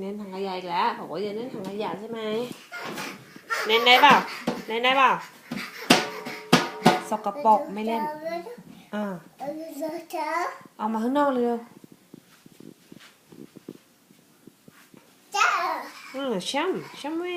เน้นถังขยะอีกแล้วโอกย่เน้นถังขยะใช่ไหมเน้นได้เปล่าเน้นได้เปล่าสกปรกไม่เล่นอ่าเอามาข้างนอกเลยเร็วอืมช่ำช่ำเว้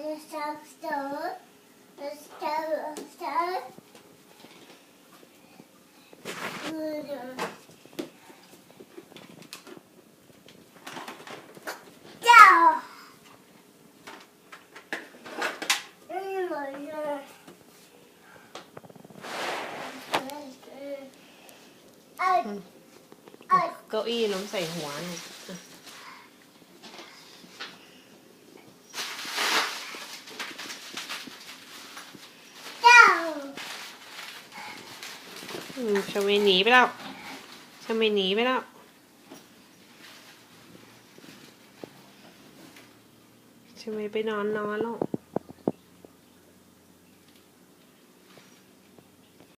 ของมันเนี่ยถึงนะ เก้าอี้ล้มใส่หัวเนี่ อืมชเวหนีไปแล้วชเวหนีไปแล้วชเวไปนอนนอนแล้ว